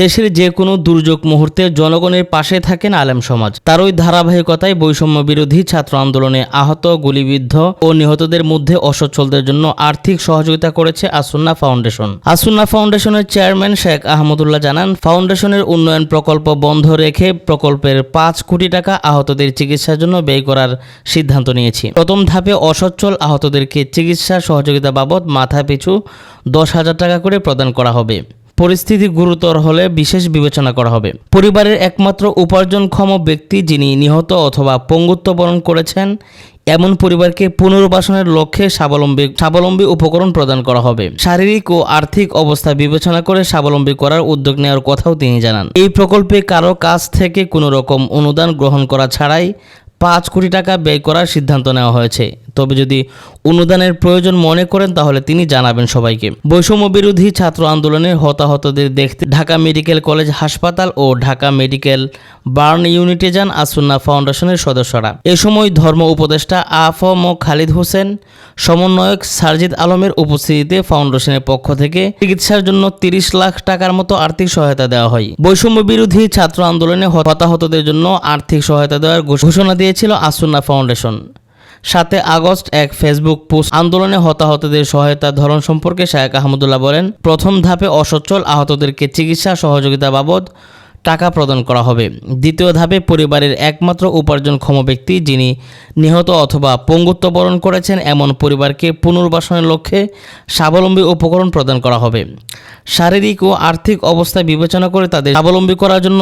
দেশের যে কোনো দুর্যোগ মুহূর্তে জনগণের পাশে থাকেন আলেম সমাজ। তারই ধারাবাহিকতায় বৈষম্য বিরোধী ছাত্র আন্দোলনে আহত, গুলিবিদ্ধ ও নিহতদের মধ্যে অসচ্ছলদের জন্য আর্থিক সহযোগিতা করেছে আসুন্না ফাউন্ডেশন। আসুন্না ফাউন্ডেশনের চেয়ারম্যান শেখ আহমদুল্লাহ জানান, ফাউন্ডেশনের উন্নয়ন প্রকল্প বন্ধ রেখে প্রকল্পের পাঁচ কোটি টাকা আহতদের চিকিৎসার জন্য ব্যয় করার সিদ্ধান্ত নিয়েছি। প্রথম ধাপে অসচ্ছল আহতদেরকে চিকিৎসা সহযোগিতা বাবদ মাথা পিছু দশ হাজার টাকা করে প্রদান করা হবে। পরিস্থিতি গুরুতর হলে বিশেষ বিবেচনা করা হবে। পরিবারের একমাত্র উপার্জনক্ষম ব্যক্তি যিনি নিহত অথবা পঙ্গুত্ব বরণ করেছেন, এমন পরিবারকে পুনর্বাসনের লক্ষ্যে স্বাবলম্বী স্বাবলম্বী উপকরণ প্রদান করা হবে। শারীরিক ও আর্থিক অবস্থা বিবেচনা করে স্বাবলম্বী করার উদ্যোগ নেওয়ার কথাও তিনি জানান। এই প্রকল্পে কারও কাছ থেকে কোনো রকম অনুদান গ্রহণ করা ছাড়াই পাঁচ কোটি টাকা ব্যয় করার সিদ্ধান্ত নেওয়া হয়েছে। তবে যদি অনুদানের প্রয়োজন মনে করেন, তাহলে তিনি জানাবেন সবাইকে। বৈষম্য বিরোধী ছাত্র আন্দোলনের হতাহতদের দেখতে ঢাকা মেডিকেল কলেজ হাসপাতাল ও ঢাকা মেডিকেল বার্ন ইউনিটে যান আসুন্না ফাউন্ডেশনের সদস্যরা। এ সময় ধর্ম উপদেষ্টা আফম খালিদ হোসেন, সমন্বয়ক সারজিদ আলমের উপস্থিতিতে ফাউন্ডেশনের পক্ষ থেকে চিকিৎসার জন্য তিরিশ লাখ টাকার মতো আর্থিক সহায়তা দেওয়া হয়। বৈষম্য বিরোধী ছাত্র আন্দোলনে হতাহতদের জন্য আর্থিক সহায়তা দেওয়ার ঘোষণা দিয়েছিল আসুন্না ফাউন্ডেশন। সাতে আগস্ট এক ফেসবুক পোস্ট আন্দোলনে হতাহতদের সহায়তার ধরন সম্পর্কে শায়েক আহমদুল্লাহ বলেন, প্রথম ধাপে অসচ্ছল আহতদেরকে চিকিৎসা সহযোগিতা বাবদ টাকা প্রদান করা হবে। দ্বিতীয় ধাপে পরিবারের একমাত্র উপার্জনক্ষম ব্যক্তি যিনি নিহত অথবা পঙ্গুত্ব বরণ করেছেন এমন পরিবারকে পুনর্বাসনের লক্ষ্যে স্বাবলম্বী উপকরণ প্রদান করা হবে। শারীরিক ও আর্থিক অবস্থা বিবেচনা করে তাদের স্বাবলম্বী করার জন্য